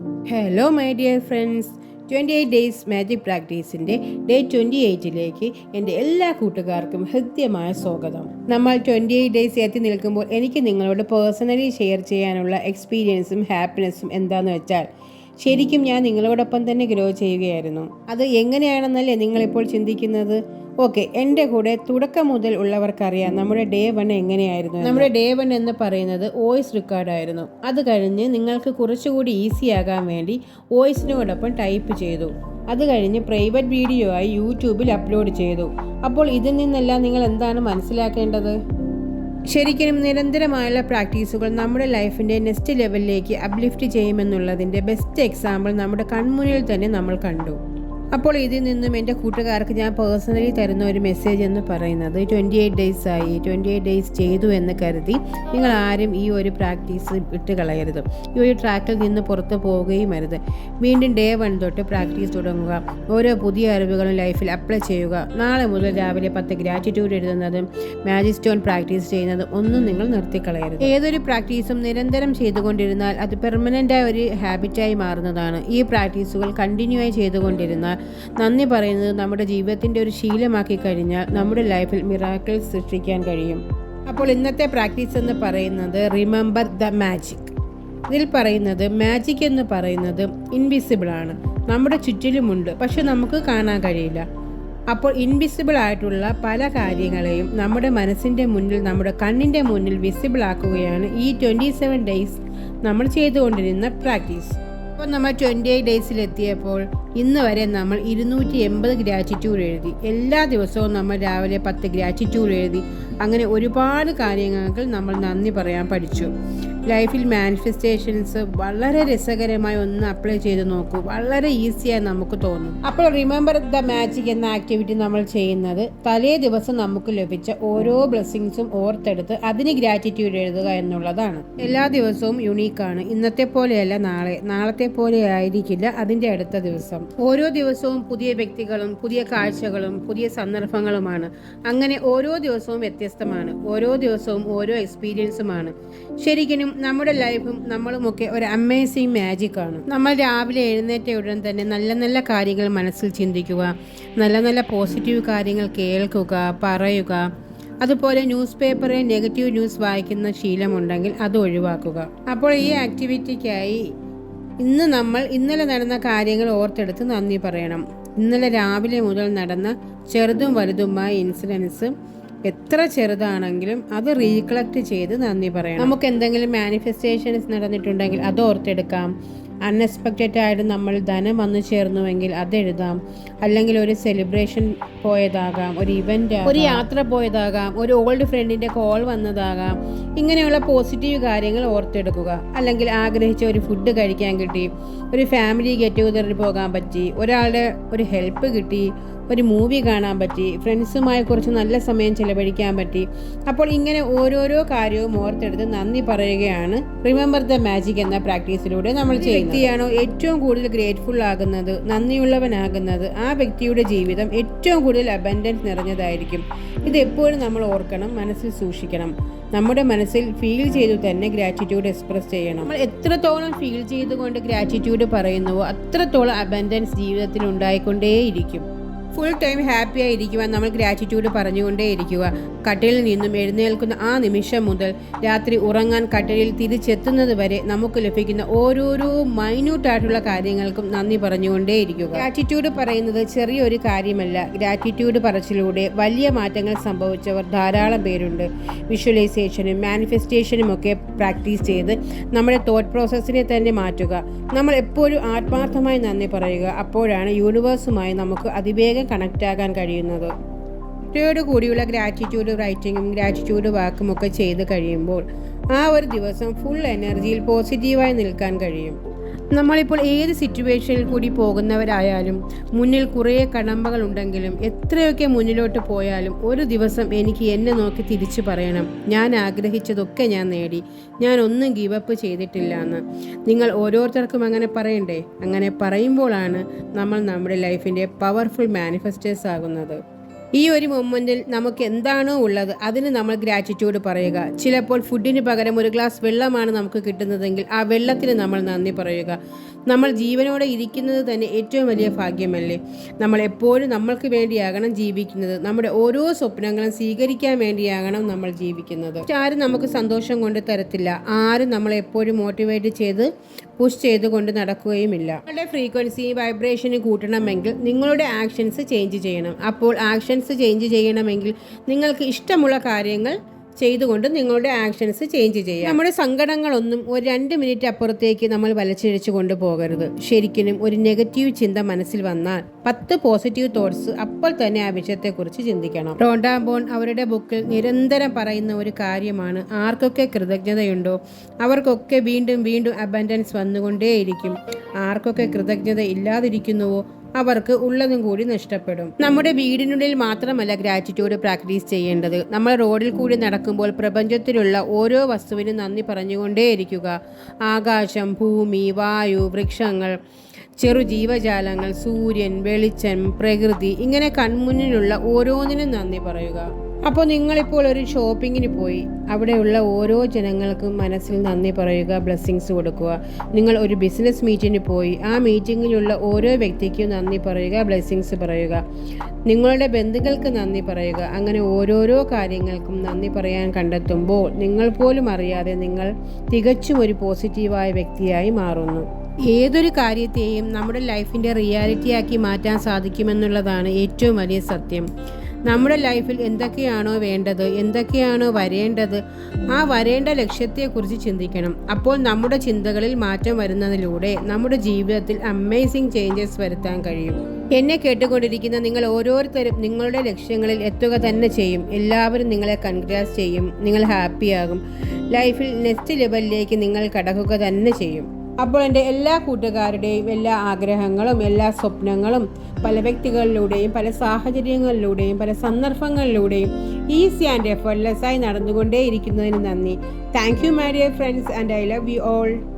Hello my dear friends twenty eight days magic പ്രാക്ടീസിന്റെ day twenty എയ്റ്റിലേക്ക് എന്റെ എല്ലാ കൂട്ടുകാർക്കും ഹൃദ്യമായ സ്വാഗതം. നമ്മൾ ട്വന്റി എയ്റ്റ് ഡേയ്സ് എത്തി നിൽക്കുമ്പോൾ എനിക്ക് നിങ്ങളോട് പേഴ്സണലി ഷെയർ ചെയ്യാനുള്ള എക്സ്പീരിയൻസും ഹാപ്പിനെസ്സും എന്താണെന്ന് വെച്ചാൽ ശരിക്കും ഞാൻ നിങ്ങളോടൊപ്പം തന്നെ ഗ്രോ ചെയ്യുകയായിരുന്നു. അത് എങ്ങനെയാണെന്നല്ലേ നിങ്ങളിപ്പോൾ ചിന്തിക്കുന്നത്? ഓക്കെ എന്റെ കൂടെ തുടക്കം മുതൽ ഉള്ളവർക്കറിയാം നമ്മുടെ ഡേ വൺ എങ്ങനെയായിരുന്നു നമ്മുടെ ഡേ വൺ എന്ന് പറയുന്നത് വോയിസ് റെക്കോർഡായിരുന്നു അത് കഴിഞ്ഞ് നിങ്ങൾക്ക് കുറച്ചുകൂടി ഈസി ആകാൻ വേണ്ടി വോയിസിനോടൊപ്പം ടൈപ്പ് ചെയ്തു. അത് കഴിഞ്ഞ് പ്രൈവറ്റ് വീഡിയോ ആയി യൂട്യൂബിൽ അപ്ലോഡ് ചെയ്തു. അപ്പോൾ ഇതിൽ നിന്നെല്ലാം നിങ്ങൾ എന്താണ് മനസ്സിലാക്കേണ്ടത്? ശരിക്കും നിരന്തരമായുള്ള പ്രാക്ടീസുകൾ നമ്മുടെ ലൈഫിന്റെ നെക്സ്റ്റ് ലെവലിലേക്ക് അപ്ലിഫ്റ്റ് ചെയ്യുമെന്നുള്ളതിന്റെ ബെസ്റ്റ് എക്സാമ്പിൾ നമ്മുടെ കൺമുന്നിൽ തന്നെ നമ്മൾ കണ്ടു. അപ്പോൾ ഇതിൽ നിന്നും എന്റെ കൂട്ടുകാർക്ക് ഞാൻ പേഴ്സണലി തരുന്ന ഒരു മെസ്സേജ് എന്ന് പറയുന്നത് ട്വന്റി എയ്റ്റ് ഡേയ്സ് ആയി ട്വന്റി എയ്റ്റ് ഡേയ്സ് ചെയ്തു എന്ന് കരുതി നിങ്ങൾ ആരും ഈ ഒരു പ്രാക്ടീസ് ഇട്ട് കളയരുത്. ഈ ഒരു ട്രാക്കിൽ നിന്ന് പുറത്ത് പോവുകയും അരുത്. വീണ്ടും ഡേ വൺ തൊട്ട് പ്രാക്ടീസ് തുടങ്ങുക. ഓരോ പുതിയ അറിവുകളും ലൈഫിൽ അപ്ലൈ ചെയ്യുക. നാളെ മുതൽ രാവിലെ പത്ത് ഗ്രാറ്റിറ്റ്യൂഡ് എഴുതുന്നതും മാജിക് സ്റ്റോൺ പ്രാക്ടീസ് ചെയ്യുന്നതും ഒന്നും നിങ്ങൾ നിർത്തിക്കളയരുത് ഏതൊരു പ്രാക്ടീസും നിരന്തരം ചെയ്തുകൊണ്ടിരുന്നാൽ അത് പെർമനന്റായ ഒരു ഹാബിറ്റായി മാറുന്നതാണ്. ഈ പ്രാക്ടീസുകൾ കണ്ടിന്യൂ ആയി ചെയ്തുകൊണ്ടിരുന്നാൽ നന്ദി പറയുന്നത് നമ്മുടെ ജീവിതത്തിന്റെ ഒരു ശീലമാക്കി കഴിഞ്ഞാൽ നമ്മുടെ ലൈഫിൽ മിറാക്കിൾ സൃഷ്ടിക്കാൻ കഴിയും. അപ്പോൾ ഇന്നത്തെ പ്രാക്ടീസ് എന്ന് പറയുന്നത് റിമെമ്പർ ദ മാജിക് ഇതിൽ പറയുന്നത് മാജിക് എന്ന് പറയുന്നത് ഇൻവിസിബിൾ ആണ്. നമ്മുടെ ചുറ്റിലുമുണ്ട് പക്ഷെ നമുക്ക് കാണാൻ കഴിയില്ല. അപ്പോൾ ഇൻവിസിബിൾ ആയിട്ടുള്ള പല കാര്യങ്ങളെയും നമ്മുടെ മനസ്സിന്റെ മുന്നിൽ നമ്മുടെ കണ്ണിന്റെ മുന്നിൽ വിസിബിൾ ആക്കുകയാണ് ഈ ട്വന്റി സെവൻ ഡേയ്സ് നമ്മൾ ചെയ്തുകൊണ്ടിരുന്ന പ്രാക്ടീസ്. അപ്പോൾ നമ്മൾ ട്വന്റി എയ്റ്റ് ഡേയ്സിലെത്തിയപ്പോൾ ഇന്ന് വരെ നമ്മൾ ഇരുന്നൂറ്റി എൺപത് ഗ്രാറ്റിറ്റ്യൂഡ് എഴുതി. എല്ലാ ദിവസവും നമ്മൾ രാവിലെ പത്ത് ഗ്രാറ്റിറ്റ്യൂഡ് എഴുതി. അങ്ങനെ ഒരുപാട് കാര്യങ്ങൾക്ക് നമ്മൾ നന്ദി പറയാൻ പഠിച്ചു. ലൈഫിൽ മാനിഫെസ്റ്റേഷൻസ് വളരെ രസകരമായി ഒന്ന് അപ്ലൈ ചെയ്ത് നോക്കൂ. വളരെ ഈസിയായി നമുക്ക് തോന്നും. അപ്പോൾ റിമെമ്പർ ദ മാജിക് എന്ന ആക്ടിവിറ്റി നമ്മൾ ചെയ്യുന്നത്. തലേ ദിവസം നമുക്ക് ലഭിച്ച ഓരോ ബ്ലെസ്സിങ്സും ഓർത്തെടുത്ത് അതിന് ഗ്രാറ്റിറ്റ്യൂഡ് എഴുതുക എന്നുള്ളതാണ്. എല്ലാ ദിവസവും യുണീക്കാണ് ഇന്നത്തെ പോലെയല്ല നാളെ. നാളത്തെ പോലെ ആയിരിക്കില്ല അതിന്റെ അടുത്ത ദിവസം. ഓരോ ദിവസവും പുതിയ വ്യക്തികളും പുതിയ കാഴ്ചകളും പുതിയ സന്ദർഭങ്ങളുമാണ്. അങ്ങനെ ഓരോ ദിവസവും വ്യത്യസ്തമാണ്. ഓരോ ദിവസവും ഓരോ എക്സ്പീരിയൻസുമാണ് ശരിക്കും നമ്മുടെ ലൈഫും നമ്മളുമൊക്കെ ഒരു അമേസിങ് ആണ്. നമ്മൾ രാവിലെ എഴുന്നേറ്റ ഉടൻ തന്നെ നല്ല നല്ല കാര്യങ്ങൾ മനസ്സിൽ ചിന്തിക്കുക നല്ല നല്ല പോസിറ്റീവ് കാര്യങ്ങൾ കേൾക്കുക പറയുക. അതുപോലെ ന്യൂസ് പേപ്പറിൽ നെഗറ്റീവ് ന്യൂസ് വായിക്കുന്ന ശീലമുണ്ടെങ്കിൽ അത് ഒഴിവാക്കുക. അപ്പോൾ ഈ ആക്ടിവിറ്റിക്കായി ഇന്ന് നമ്മൾ ഇന്നലെ നടന്ന കാര്യങ്ങൾ ഓർത്തെടുത്ത് നന്ദി പറയണം. ഇന്നലെ രാവിലെ മുതൽ നടന്ന ചെറുതും വലുതുമായ ഇൻസിഡൻസ് എത്ര ചെറുതാണെങ്കിലും അത് റീകളക്ട് ചെയ്ത് നന്ദി പറയണം. നമുക്ക് എന്തെങ്കിലും മാനിഫെസ്റ്റേഷൻസ് നടന്നിട്ടുണ്ടെങ്കിൽ അത് ഓർത്തെടുക്കാം. അൺഎക്സ്പെക്റ്റഡ് ആയിട്ട് നമ്മൾ ധനം വന്നു ചേർന്നുവെങ്കിൽ അത് എഴുതാം. അല്ലെങ്കിൽ ഒരു സെലിബ്രേഷൻ പോയതാകാം ഒരു ഇവന്റ് ഒരു യാത്ര പോയതാകാം ഒരു ഓൾഡ് ഫ്രണ്ടിന്റെ കോൾ വന്നതാകാം. ഇങ്ങനെയുള്ള പോസിറ്റീവ് കാര്യങ്ങൾ ഓർത്തെടുക്കുക. അല്ലെങ്കിൽ ആഗ്രഹിച്ച ഒരു ഫുഡ് കഴിക്കാൻ കിട്ടി ഒരു ഫാമിലി ഗെറ്റ് ടുഗദറിൽ പോകാൻ പറ്റി ഒരാളുടെ ഒരു ഹെൽപ്പ് കിട്ടി ഒരു മൂവി കാണാൻ പറ്റി ഫ്രണ്ട്സുമായി കുറച്ച് നല്ല സമയം ചിലവഴിക്കാൻ പറ്റി. അപ്പോൾ ഇങ്ങനെ ഓരോരോ കാര്യവും ഓർത്തെടുത്ത് നന്ദി പറയുകയാണ് റിമെമ്പർ ദ മാജിക് എന്ന പ്രാക്ടീസിലൂടെ നമ്മൾ വ്യക്തിയാണോ ഏറ്റവും കൂടുതൽ ഗ്രേറ്റ്ഫുൾ ആകുന്നത് നന്ദിയുള്ളവനാകുന്നത് ആ വ്യക്തിയുടെ ജീവിതം ഏറ്റവും കൂടുതൽ അബൻഡൻസ് നിറഞ്ഞതായിരിക്കും. ഇത് എപ്പോഴും നമ്മൾ ഓർക്കണം മനസ്സിൽ സൂക്ഷിക്കണം. നമ്മുടെ മനസ്സിൽ ഫീൽ ചെയ്തു തന്നെ ഗ്രാറ്റിറ്റ്യൂഡ് എക്സ്പ്രസ് ചെയ്യണം. നമ്മൾ എത്രത്തോളം ഫീൽ ചെയ്തുകൊണ്ട് ഗ്രാറ്റിറ്റ്യൂഡ് പറയുന്നുവോ അത്രത്തോളം അബൻഡൻസ് ജീവിതത്തിൽ ഉണ്ടായിക്കൊണ്ടേയിരിക്കും. ഫുൾ ടൈം ഹാപ്പി ആയിരിക്കുക നമ്മൾ ഗ്രാറ്റിറ്റ്യൂഡ് പറഞ്ഞുകൊണ്ടേ ഇരിക്കുക. കട്ടിലിൽ നിന്നും എഴുന്നേൽക്കുന്ന ആ നിമിഷം മുതൽ രാത്രി ഉറങ്ങാൻ കട്ടിലിൽ തിരിച്ചെത്തുന്നത് വരെ നമുക്ക് ലഭിക്കുന്ന ഓരോരോ മൈന്യൂട്ടായിട്ടുള്ള കാര്യങ്ങൾക്കും നന്ദി പറഞ്ഞുകൊണ്ടേ ഇരിക്കുക. ഗ്രാറ്റിറ്റ്യൂഡ് പറയുന്നത് ചെറിയൊരു കാര്യമല്ല. ഗ്രാറ്റിറ്റ്യൂഡ് പറച്ചിലൂടെ വലിയ മാറ്റങ്ങൾ സംഭവിച്ചവർ ധാരാളം പേരുണ്ട്. വിഷ്വലൈസേഷനും മാനിഫെസ്റ്റേഷനും ഒക്കെ പ്രാക്ടീസ് ചെയ്ത് നമ്മുടെ തോട്ട് പ്രോസസ്സിനെ തന്നെ മാറ്റുക. നമ്മൾ എപ്പോഴും ആത്മാർത്ഥമായി നന്ദി പറയുക. അപ്പോഴാണ് യൂണിവേഴ്സുമായി നമുക്ക് അതിവേഗം കണക്റ്റ് ആകാൻ കഴിയുന്നത് ോട് കൂടിയുള്ള ഗ്രാറ്റിറ്റ്യൂഡ് റൈറ്റിങ്ങും ഗ്രാറ്റിറ്റ്യൂഡ് വാക്കും ഒക്കെ ചെയ്ത് കഴിയുമ്പോൾ ആ ഒരു ദിവസം ഫുൾ എനർജിയിൽ പോസിറ്റീവായി നിൽക്കാൻ കഴിയും. നമ്മളിപ്പോൾ ഏത് സിറ്റുവേഷനിൽ കൂടി പോകുന്നവരായാലും മുന്നിൽ കുറേ കടമ്പകൾ ഉണ്ടെങ്കിലും എത്രയൊക്കെ മുന്നിലോട്ട് പോയാലും ഒരു ദിവസം എനിക്ക് എന്നെ നോക്കി തിരിച്ചു പറയണം. ഞാൻ ആഗ്രഹിച്ചതൊക്കെ ഞാൻ നേടി. ഞാൻ ഒന്നും ഗീവപ്പ് ചെയ്തിട്ടില്ല എന്ന്. നിങ്ങൾ ഓരോരുത്തർക്കും അങ്ങനെ പറയണ്ടേ? അങ്ങനെ പറയുമ്പോഴാണ് നമ്മൾ നമ്മുടെ ലൈഫിന്റെ പവർഫുൾ മാനിഫെസ്റ്റേഴ്സ് ആകുന്നത്. ഈ ഒരു മൊമെന്റിൽ നമുക്ക് എന്താണോ ഉള്ളത് അതിന് നമ്മൾ ഗ്രാറ്റിറ്റ്യൂഡ് പറയുക. ചിലപ്പോൾ ഫുഡിന് പകരം ഒരു ഗ്ലാസ് വെള്ളമാണ് നമുക്ക് കിട്ടുന്നതെങ്കിൽ ആ വെള്ളത്തിന് നമ്മൾ നന്ദി പറയുക. നമ്മൾ ജീവനോടെ ഇരിക്കുന്നത് തന്നെ ഏറ്റവും വലിയ ഭാഗ്യമല്ലേ? നമ്മൾ എപ്പോഴും നമ്മൾക്ക് വേണ്ടിയാകണം ജീവിക്കുന്നത്. നമ്മുടെ ഓരോ സ്വപ്നങ്ങളും സ്വീകരിക്കാൻ വേണ്ടിയാകണം നമ്മൾ ജീവിക്കുന്നത്. ആരും നമുക്ക് സന്തോഷം കൊണ്ട് തരത്തില്ല. ആരും നമ്മളെ എപ്പോഴും മോട്ടിവേറ്റ് ചെയ്ത് പുഷ് ചെയ്തുകൊണ്ട് നടക്കുകയുമില്ല. നിങ്ങളുടെ ഫ്രീക്വൻസി വൈബ്രേഷന് കൂട്ടണമെങ്കിൽ നിങ്ങളുടെ ആക്ഷൻസ് ചേഞ്ച് ചെയ്യണം. അപ്പോൾ ആക്ഷൻസ് ചേഞ്ച് ചെയ്യണമെങ്കിൽ നിങ്ങൾക്ക് ഇഷ്ടമുള്ള കാര്യങ്ങൾ ചെയ്തുകൊണ്ട് നിങ്ങളുടെ ആക്ഷൻസ് ചേഞ്ച് ചെയ്യാം. നമ്മുടെ സങ്കടങ്ങളൊന്നും ഒരു രണ്ട് മിനിറ്റ് അപ്പുറത്തേക്ക് നമ്മൾ വലിച്ചിഴച്ചു കൊണ്ടുപോകരുത് ശരിക്കും ഒരു നെഗറ്റീവ് ചിന്ത മനസ്സിൽ വന്നാൽ പത്ത് പോസിറ്റീവ് തോട്ട്സ് അപ്പോൾ തന്നെ ആ വിഷയത്തെക്കുറിച്ച് ചിന്തിക്കണം. റോണ്ടാബോൺ അവരുടെ ബുക്കിൽ നിരന്തരം പറയുന്ന ഒരു കാര്യമാണ് ആർക്കൊക്കെ കൃതജ്ഞതയുണ്ടോ? അവർക്കൊക്കെ വീണ്ടും വീണ്ടും അബൻഡൻസ് വന്നുകൊണ്ടേയിരിക്കും. ആർക്കൊക്കെ കൃതജ്ഞത ഇല്ലാതിരിക്കുന്നുവോ? അവർക്ക് ഉള്ളതും കൂടി നഷ്ടപ്പെടും. നമ്മുടെ വീടിനുള്ളിൽ മാത്രമല്ല ഗ്രാറ്റിറ്റ്യൂഡ് പ്രാക്ടീസ് ചെയ്യേണ്ടത്. നമ്മൾ റോഡിൽ കൂടി നടക്കുമ്പോൾ പ്രപഞ്ചത്തിലുള്ള ഓരോ വസ്തുവിനും നന്ദി പറഞ്ഞുകൊണ്ടേയിരിക്കുക. ആകാശം ഭൂമി വായു വൃക്ഷങ്ങൾ ചെറു ജീവജാലങ്ങൾ സൂര്യൻ വെളിച്ചം പ്രകൃതി ഇങ്ങനെ കൺമുന്നിലുള്ള ഓരോന്നിനും നന്ദി പറയുക. അപ്പോൾ നിങ്ങളിപ്പോൾ ഒരു ഷോപ്പിങ്ങിന് പോയി അവിടെയുള്ള ഓരോ ജനങ്ങൾക്കും മനസ്സിൽ നന്ദി പറയുക ബ്ലെസ്സിങ്സ് കൊടുക്കുക. നിങ്ങൾ ഒരു ബിസിനസ് മീറ്റിന് പോയി ആ മീറ്റിങ്ങിലുള്ള ഓരോ വ്യക്തിക്കും നന്ദി പറയുക ബ്ലെസ്സിങ്സ് പറയുക. നിങ്ങളുടെ ബന്ധുക്കൾക്ക് നന്ദി പറയുക. അങ്ങനെ ഓരോരോ കാര്യങ്ങൾക്കും നന്ദി പറയാൻ കണ്ടെത്തുമ്പോൾ നിങ്ങൾ പോലും അറിയാതെ നിങ്ങൾ തികച്ചും ഒരു പോസിറ്റീവായ വ്യക്തിയായി മാറുന്നു. ഏതൊരു കാര്യത്തെയും നമ്മുടെ ലൈഫിന്റെ റിയാലിറ്റിയാക്കി മാറ്റാൻ സാധിക്കുമെന്നുള്ളതാണ് ഏറ്റവും വലിയ സത്യം. നമ്മുടെ ലൈഫിൽ എന്തൊക്കെയാണോ വേണ്ടത് എന്തൊക്കെയാണോ വരേണ്ടത് ആ വരേണ്ട ലക്ഷ്യത്തെക്കുറിച്ച് ചിന്തിക്കണം. അപ്പോൾ നമ്മുടെ ചിന്തകളിൽ മാറ്റം വരുന്നതിലൂടെ നമ്മുടെ ജീവിതത്തിൽ അമേസിംഗ് ചേഞ്ചസ് വരുത്താൻ കഴിയും. എന്നെ കേട്ടുകൊണ്ടിരിക്കുന്ന നിങ്ങൾ ഓരോരുത്തരും നിങ്ങളുടെ ലക്ഷ്യങ്ങളിൽ എത്തുക തന്നെ ചെയ്യും. എല്ലാവരും നിങ്ങളെ കൺഗ്രാസ് ചെയ്യും. നിങ്ങൾ ഹാപ്പിയാകും ലൈഫിൽ നെക്സ്റ്റ് ലെവലിലേക്ക് നിങ്ങൾ കടക്കുക തന്നെ ചെയ്യും. അപ്പോൾ എന്റെ എല്ലാ കൂട്ടുകാരുടെയും എല്ലാ ആഗ്രഹങ്ങളും എല്ലാ സ്വപ്നങ്ങളും പല വ്യക്തികളിലൂടെയും പല സാഹചര്യങ്ങളിലൂടെയും പല സന്ദർഭങ്ങളിലൂടെയും ഈസി ആൻഡ് എഫർട്ട്ലെസ് ആയി നടന്നുകൊണ്ടേയിരിക്കുന്നതിന് നന്ദി. Thank you my dear friends and I love you all.